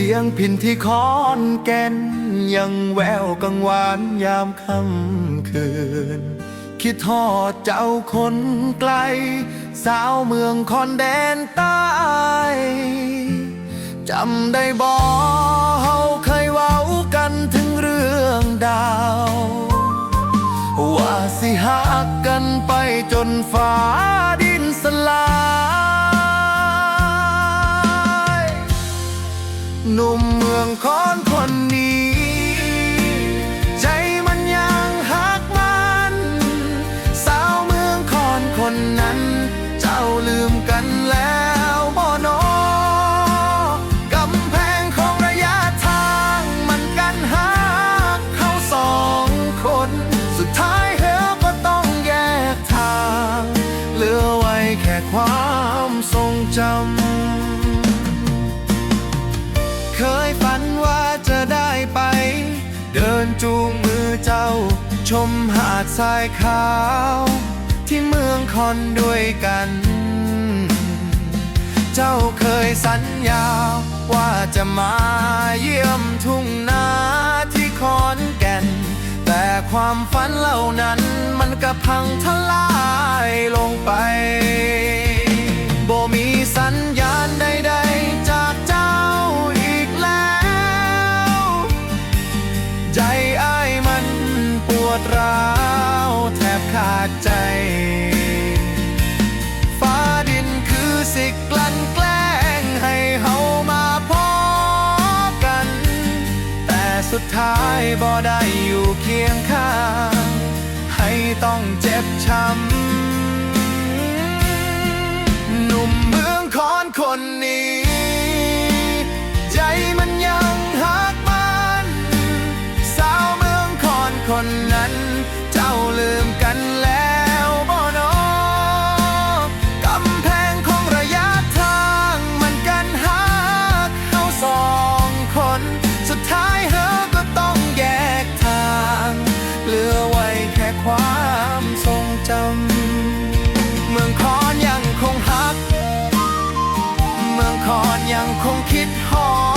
สียงพินที่คอนแก่น ยังแววกังวานยามค่ำคืน คิดทอดเจ้าคนไกล สาวเมืองคอนแดนใต้จำได้บ่เฮาเคยเว้ากันถึงเรื่องดาว ว่าสิหักกันไปจนฟ้า งคอนคนนี้ ใจมันยังหักมัน สาวเมืองคอนคนนั้น เจ้าลืมกันแล้วบ่นอกำแพงของระยะทางมันกันหักเขาสองคน สุดท้ายเฮาก็ต้องแยกทาง เหลือไว้แค่ความทรงจำ นจูงมือเจ้า ชมหาดทรายขาว ที่เมืองคอนด้วยกัน เจ้าเคยสัญญาว่าจะมาเยี่ยมทุ่งนาที่คอนแก่น แต่ความฝันเหล่านั้นมันก็พังทลาย ขาดใจ ฟ้าดินคือสิกลั่นแกล้งให้เฮามาพอกัน แต่สุดท้ายบ่ได้อยู่เคียงข้าง ให้ต้องเจ็บช้ำ หนุ่มเมืองคอนคนนี้ ยังคงคิดหอ